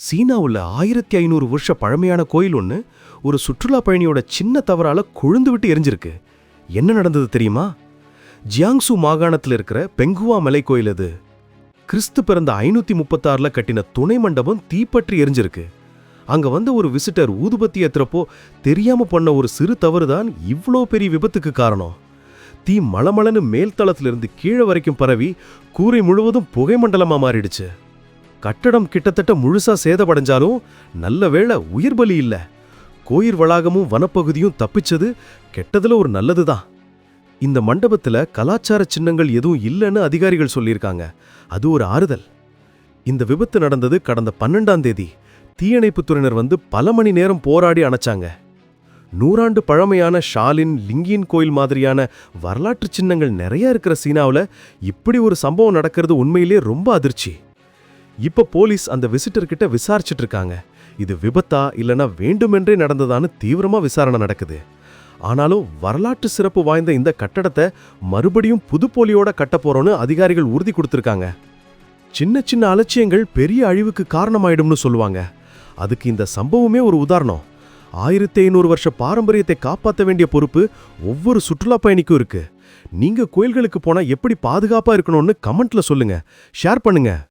சீனாவுல ஆயிரத்தி ஐநூறு வருஷ பழமையான கோயில் ஒன்று ஒரு சுற்றுலா பயணியோட சின்ன தவறால கொழுந்து விட்டு எரிஞ்சிருக்கு. என்ன நடந்தது தெரியுமா? ஜியாங்சு மாகாணத்தில் இருக்கிற பெங்குவா மலை கோயில் அது. கிறிஸ்து பிறந்த ஐநூத்தி முப்பத்தாறுல கட்டின துணை மண்டபம் தீப்பற்றி எரிஞ்சிருக்கு. அங்க வந்த ஒரு விசிட்டர் ஊதுபத்தி ஏத்துறப்போ தெரியாம பண்ண ஒரு சிறு தவறு தான் இவ்வளோ பெரிய விபத்துக்கு காரணம். தீ மளமளன்னு மேல்தளத்திலிருந்து கீழே வரைக்கும் பரவி கூரை முழுவதும் புகை மண்டலமாக மாறிடுச்சு. கட்டடம் கிட்டத்தட்ட முழுசா சேதமடைஞ்சாலும் நல்ல வேளை உயிர் பலி இல்ல. கோயில் வளாகமும் வனப்பகுதியும் தப்பிச்சது கெட்டதுல ஒரு நல்லதுதான். இந்த மண்டபத்துல கலாச்சார சின்னங்கள் எதுவும் இல்லைன்னு அதிகாரிகள் சொல்லியிருக்காங்க. அது ஒரு ஆறுதல். இந்த விபத்து நடந்தது கடந்த பன்னெண்டாம் தேதி. தீயணைப்புத்துறையினர் வந்து பல மணி நேரம் போராடி அணைச்சாங்க. நூறாண்டு பழமையான ஷாலின் லிங்கின் கோயில் மாதிரியான வரலாற்று சின்னங்கள் நிறைய இருக்கிற சீனாவில் இப்படி ஒரு சம்பவம் நடக்கிறது உண்மையிலேயே ரொம்ப அதிர்ச்சி. இப்ப போலீஸ் அந்த விசிட்டர் கிட்ட விசாரிச்சிட்டு இருக்காங்க இது விபத்தா இல்லனா வேண்டுமென்றே நடந்ததான்னு தீவிரமா விசாரணை நடக்குது. ஆனாலும் வரலாற்று சிறப்பு வாய்ந்த இந்த கட்டடத்தை மறுபடியும் புதுப்போலியோட கட்ட போறோம்னு அதிகாரிகள் உறுதி கொடுத்திருக்காங்க. சின்ன சின்ன அலட்சியங்கள் பெரிய அழிவுக்கு காரணமாயிடும்னு சொல்லுவாங்க. அதுக்கு இந்த சம்பவமே ஒரு உதாரணம். ஆயிரத்தி ஐநூறு வருஷ பாரம்பரியத்தை காப்பாற்ற வேண்டிய பொறுப்பு ஒவ்வொரு சுற்றுலா பயணிக்கும் இருக்கு. நீங்க கோயில்களுக்கு போனா எப்படி பாதுகாப்பா இருக்கணும்னு கமெண்ட்ல சொல்லுங்க. ஷேர் பண்ணுங்க.